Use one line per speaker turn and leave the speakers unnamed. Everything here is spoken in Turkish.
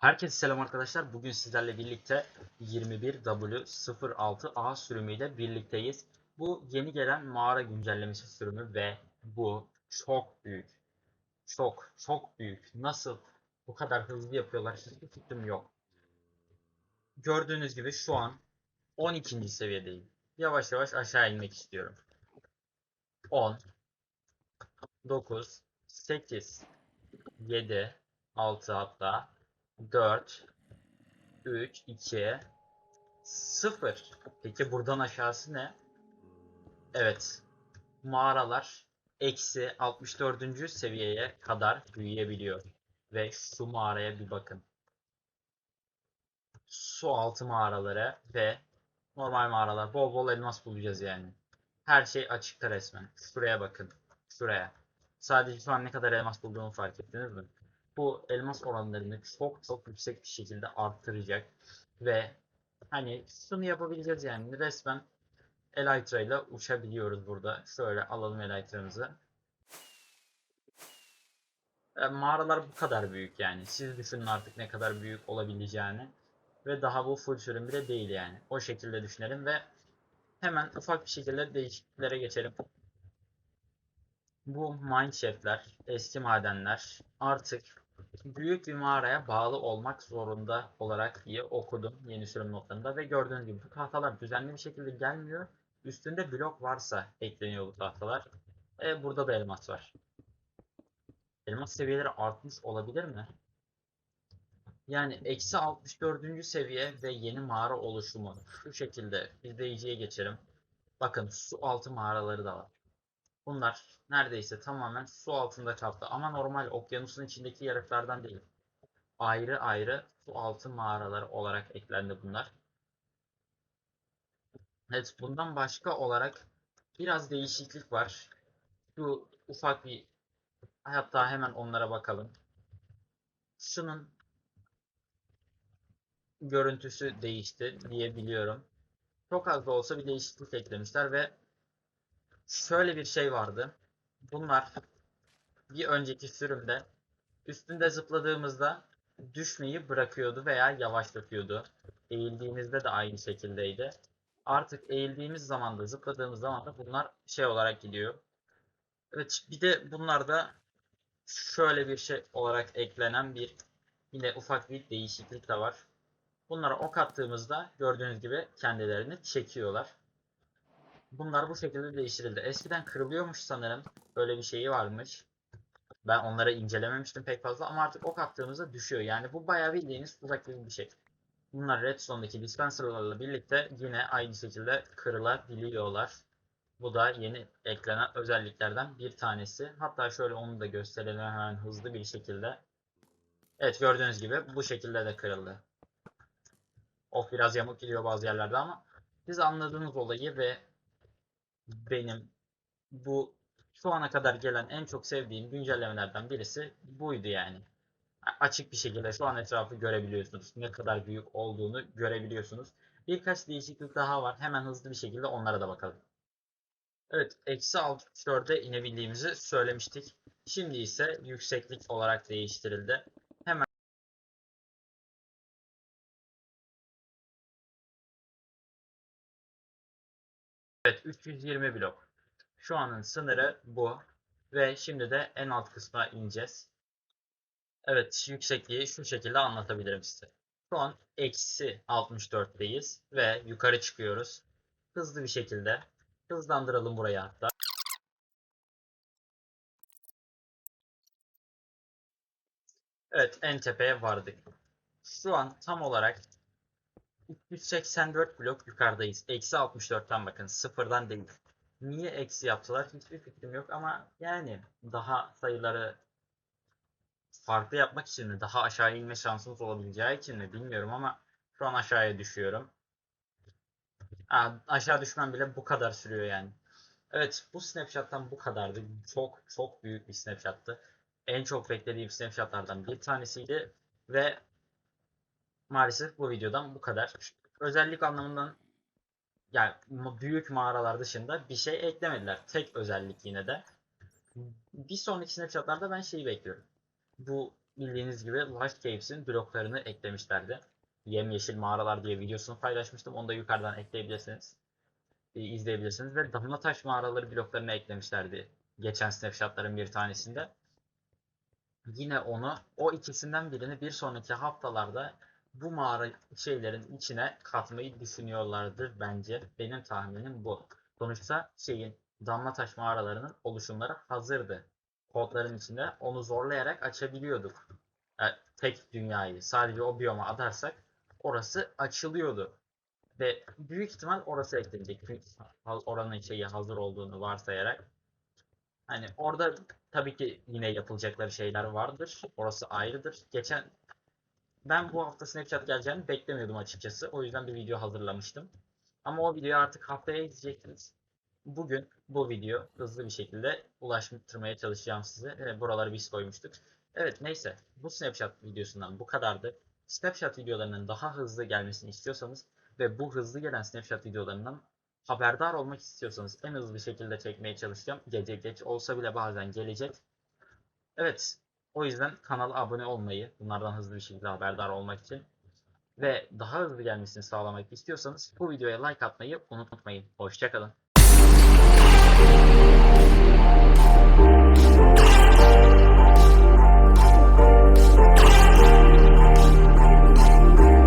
Herkese selam arkadaşlar. Bugün sizlerle birlikte 21W06A sürümüyle birlikteyiz. Bu yeni gelen mağara güncellemesi sürümü ve bu çok büyük. Çok çok büyük. Nasıl bu kadar hızlı yapıyorlar hiçbir fikrim yok. Gördüğünüz gibi şu an 12. seviyedeyim. Yavaş yavaş aşağı inmek istiyorum. 10 9 8 7 6 hatta 4 3 2 0 Peki buradan aşağısı ne? Evet. Mağaralar eksi 64. seviyeye kadar büyüyebiliyor. Ve şu mağaraya bir bakın. Su altı mağaraları ve normal mağaralar. Bol bol elmas bulacağız yani. Her şey açıkta resmen. Şuraya bakın. Şuraya. Sadece şu an ne kadar elmas bulduğumu fark ettiniz mi? Bu elmas oranlarını çok çok yüksek bir şekilde arttıracak ve hani şunu yapabileceğiz yani resmen Elytra ile uçabiliyoruz burada. Şöyle alalım Elytra'mızı. E, mağaralar bu kadar büyük yani. Siz düşünün artık ne kadar büyük olabileceğini. Ve daha bu full sürüm bile değil yani. O şekilde düşünelim ve hemen ufak bir şekilde değişikliklere geçelim. Bu mineshaft'ler, eski madenler artık büyük bir mağaraya bağlı olmak zorunda olarak diye okudum yeni sürüm notlarında ve gördüğünüz gibi bu tahtalar düzenli bir şekilde gelmiyor. Üstünde blok varsa ekleniyor bu tahtalar. E, burada da elmas var. Elmas seviyeleri artmış olabilir mi? Yani eksi 64. seviye ve yeni mağara oluşumu. Şu şekilde izleyiciye geçelim. Bakın su altı mağaraları da var. Bunlar neredeyse tamamen su altında kalktı. Ama normal okyanusun içindeki yarıklardan değil. Ayrı ayrı su altı mağaraları olarak eklendi bunlar. Evet bundan başka olarak biraz değişiklik var. Şu ufak bir hatta hemen onlara bakalım. Şunun görüntüsü değişti diye biliyorum. Çok az da olsa bir değişiklik eklemişler ve şöyle bir şey vardı. Bunlar bir önceki sürümde üstünde zıpladığımızda düşmeyi bırakıyordu veya yavaşlatıyordu. Eğildiğimizde de aynı şekildeydi. Artık eğildiğimiz zaman da zıpladığımız zaman da bunlar şey olarak gidiyor. Evet bir de bunlarda şöyle bir şey olarak eklenen bir yine ufak bir değişiklik de var. Bunlara ok attığımızda gördüğünüz gibi kendilerini çekiyorlar. Bunlar bu şekilde değiştirildi. Eskiden kırılıyormuş sanırım. Böyle bir şeyi varmış. Ben onları incelememiştim pek fazla ama artık ok attığımızda düşüyor. Yani bu bayağı bildiğiniz uzak bir şey. Bunlar Redstone'daki dispenserlarla birlikte yine aynı şekilde kırılabiliyorlar. Bu da yeni eklenen özelliklerden bir tanesi. Hatta şöyle onu da gösterelim hemen hızlı bir şekilde. Evet gördüğünüz gibi bu şekilde de kırıldı. Ok biraz yamuk gidiyor bazı yerlerde ama siz anladığınız olayı ve benim bu şu ana kadar gelen en çok sevdiğim güncellemelerden birisi buydu yani. Açık bir şekilde şu an etrafı görebiliyorsunuz. Ne kadar büyük olduğunu görebiliyorsunuz. Birkaç değişiklik daha var. Hemen hızlı bir şekilde onlara da bakalım. Evet, eksi 64'e inebildiğimizi söylemiştik. Şimdi ise yükseklik olarak değiştirildi. Evet 320 blok. Şu anın sınırı bu. Ve şimdi de en alt kısma ineceğiz. Evet yüksekliği şu şekilde anlatabilirim size. Şu an eksi 64'teyiz ve yukarı çıkıyoruz. Hızlı bir şekilde hızlandıralım burayı hatta. Evet en tepeye vardık. Şu an tam olarak 384 blok yukarıdayız. Eksi 64'ten bakın. Sıfırdan değil. Niye eksi yaptılar hiçbir fikrim yok ama yani daha sayıları farklı yapmak için mi? Daha aşağı inme şansımız olabileceği için mi? Bilmiyorum ama şu an aşağıya düşüyorum. Aa, aşağı düşmem bile bu kadar sürüyor yani. Evet bu snapshot'tan bu kadardı. Çok çok büyük bir snapshot'tı. En çok beklediğim snapshot'lardan bir tanesiydi. Ve maalesef bu videodan bu kadar. Özellik anlamından yani büyük mağaralar dışında bir şey eklemediler. Tek özellik yine de. Bir sonraki snapshotlarda ben şeyi bekliyorum. Bu bildiğiniz gibi Life Caves'in bloklarını eklemişlerdi. Yemyeşil mağaralar diye videosunu paylaşmıştım. Onu da yukarıdan ekleyebilirsiniz. e, izleyebilirsiniz. Ve damla taş mağaraları bloklarını eklemişlerdi. Geçen snapshotların bir tanesinde. Yine onu, o ikisinden birini bir sonraki haftalarda bu mağara şeylerin içine katmayı düşünüyorlardır bence. Benim tahminim bu. Sonuçta şeyin damla taş mağaralarının oluşumları hazırdı. Kodların içinde onu zorlayarak açabiliyorduk. Yani tek dünyayı sadece o biyoma atarsak orası açılıyordu. Ve büyük ihtimal orası eklenecek. Çünkü oranın şeyi hazır olduğunu varsayarak. Hani orada tabii ki yine yapılacakları şeyler vardır. Orası ayrıdır. Geçen ben bu hafta Snapchat geleceğini beklemiyordum açıkçası. O yüzden bir video hazırlamıştım. Ama o videoyu artık haftaya izleyeceksiniz. Bugün bu video hızlı bir şekilde ulaştırmaya çalışacağım size. Evet, buraları biz koymuştuk. Evet neyse bu Snapchat videosundan bu kadardı. Snapchat videolarının daha hızlı gelmesini istiyorsanız ve bu hızlı gelen Snapchat videolarından haberdar olmak istiyorsanız en hızlı bir şekilde çekmeye çalışacağım. Gece geç olsa bile bazen gelecek. Evet o yüzden kanala abone olmayı, bunlardan hızlı bir şekilde haberdar olmak için ve daha hızlı gelmesini sağlamak istiyorsanız bu videoya like atmayı unutmayın. Hoşçakalın.